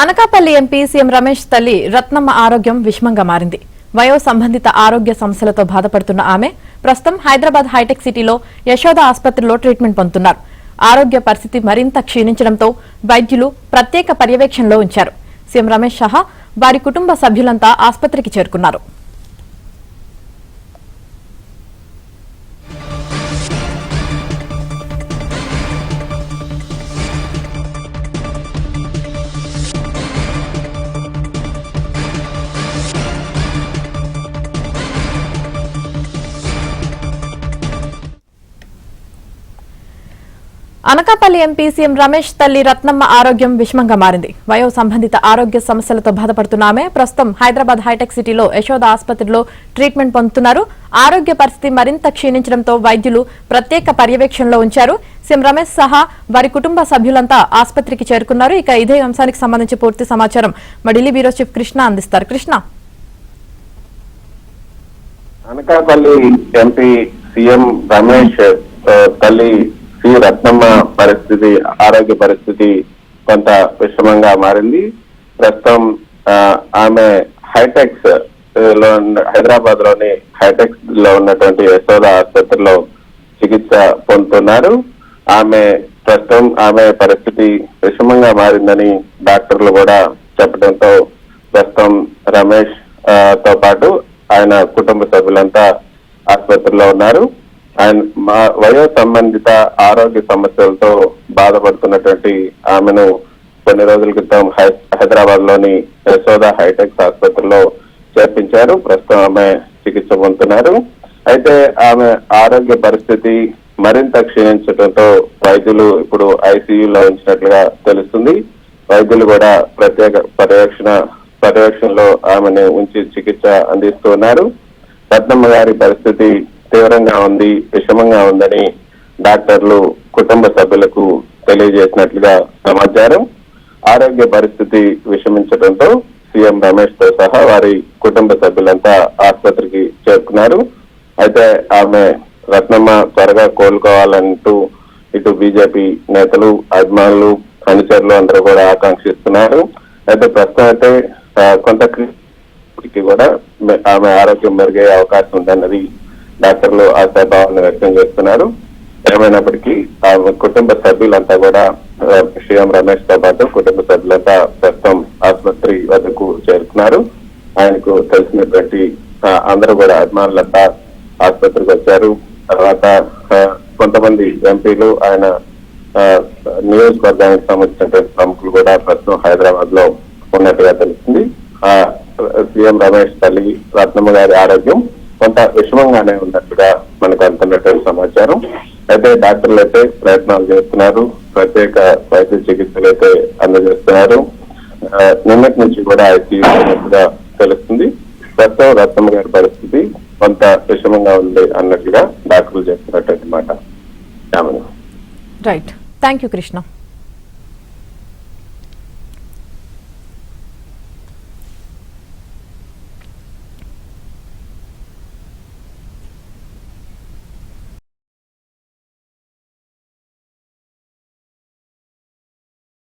Anakapalli MP CM Ramesh తల్లి రత్నమ్మ ఆరోగ్యం విషమంగా మారింది. వయో సంబంధిత ఆరోగ్య సమస్యలతో బాధపడుతున్న ఆమె ప్రస్తుతం హైదరాబాద్ హైటెక్ సిటీలో యశోద ఆసుపత్రిలో ట్రీట్మెంట్ పొందుతున్నారు. ఆరోగ్య పరిస్థితి మరింత క్షీణించడంతో వైద్యులు ప్రత్యేక పర్యవేక్షణలో ఉంచారు. సీఎం రమేష్ సహా వారి కుటుంబ సభ్యులంతా ఆసుపత్రికి చేరుకున్నారు. అనకాపల్లి ఎంపీ సీఎం రమేష్ తల్లి రత్నమ్మ ఆరోగ్యం విషమంగా మారింది. వయో సంబంధిత ఆరోగ్య సమస్యలతో బాధపడుతున్న ఆమె ప్రస్తుతం హైదరాబాద్ హైటెక్ సిటీలో యశోద ఆసుపత్రిలో ట్రీట్మెంట్ పొందుతున్నారు. ఆరోగ్య పరిస్థితి మరింత క్షీణించడంతో వైద్యులు ప్రత్యేక పర్యవేక్షణలో ఉంచారు. సీఎం రమేష్ సహా వారి కుటుంబ సభ్యులంతా ఆసుపత్రికి చేరుకున్నారు. ఇక ఇదే అంశానికి సంబంధించి పూర్తి సమాచారం మా ఢిల్లీ బ్యూరో చీఫ్ కృష్ణ అందిస్తారు. కృష్ణ. అనకాపల్లి ఎంపీ సీఎం రమేష్ తల్లి సి రత్నమ్మ పరిస్థితి ఆరోగ్య పరిస్థితి కొంత విషమంగా మారింది. ప్రస్తుతం ఆమె హైటెక్స్లో హైదరాబాద్లోని హైటెక్స్లో ఉన్నటువంటి యశోద ఆసుపత్రిలో చికిత్స పొందుతున్నారు. ఆమె ప్రస్తుతం ఆమె పరిస్థితి విషమంగా మారిందని డాక్టర్లు కూడా చెప్పడంతో ప్రస్తుతం రమేష్తో పాటు ఆయన కుటుంబ సభ్యులంతా ఆసుపత్రిలో ఉన్నారు. ఆయన మా వయో సంబంధిత ఆరోగ్య సమస్యలతో బాధపడుతున్నటువంటి ఆమెను కొన్ని రోజుల క్రితం హై- హైదరాబాద్లోని యశోద హైటెక్స్ ఆసుపత్రిలో చేర్పించారు. ప్రస్తుతం ఆమె చికిత్స పొందుతున్నారు. అయితే ఆమె ఆరోగ్య పరిస్థితి మరింత క్షీణించడంతో వైద్యులు ఇప్పుడు ఐసీయూలో ఉంచినట్లుగా తెలుస్తుంది. వైద్యులు కూడా ప్రత్యేక పర్యవేక్షణ పర్యవేక్షణలో ఆమెను ఉంచి చికిత్స అందిస్తున్నారు. రత్నమ్మ గారి పరిస్థితి తీవ్రంగా ఉంది విషమంగా ఉందని డాక్టర్లు కుటుంబ సభ్యులకు తెలియజేసినట్లుగా సమాచారం. ఆరోగ్య పరిస్థితి విషమించడంతో సీఎం రమేష్తో సహా వారి కుటుంబ సభ్యులంతా ఆసుపత్రికి చేరుకున్నారు. అయితే ఆమె రత్నమ్మ త్వరగా కోలుకోవాలంటూ ఇటు బీజేపీ నేతలు అభిమానులు అనుచరులు అందరూ కూడా ఆకాంక్షిస్తున్నారు. అయితే ప్రస్తుతం అయితే కొంత కూడా ఆమె ఆరోగ్యం మెరుగే అవకాశం ఉందన్నది డాక్టర్లు ఆశాభావాన్ని వ్యక్తం చేస్తున్నారు. ఏమైనప్పటికీ ఆ కుటుంబ సభ్యులంతా కూడా సీఎం రమేష్తో పాటు కుటుంబ సభ్యులంతా ప్రస్తుతం ఆసుపత్రి వద్దకు చేరుకున్నారు ఆయనకు తెలిసినటువంటి అందరూ కూడా అభిమానులంతా ఆసుపత్రికి వచ్చారు. తర్వాత కొంతమంది ఎంపీలు ఆయన నియోజకవర్గానికి సంబంధించినటువంటి ప్రముఖులు కూడా ప్రస్తుతం హైదరాబాద్లో ఉన్నట్టుగా తెలిసింది ఆ సీఎం రమేష్ తల్లి రత్నమ్మ గారి ఆరోగ్యం కొంత విషమంగానే ఉన్నట్టుగా మనకు అందుతున్నటువంటి సమాచారం. అయితే డాక్టర్లు అయితే ప్రయత్నాలు చేస్తున్నారు. ప్రత్యేక వైద్య చికిత్సలు అయితే అందజేస్తున్నారు. నిన్నటి నుంచి కూడా ఐసీయూ తెలుస్తుంది. ప్రస్తుతం రత్నమ్మ గారి పరిస్థితి కొంత విషమంగా ఉంది అన్నట్లుగా డాక్టర్లు చెప్తున్నటువంటి మాట. Right thank you Krishna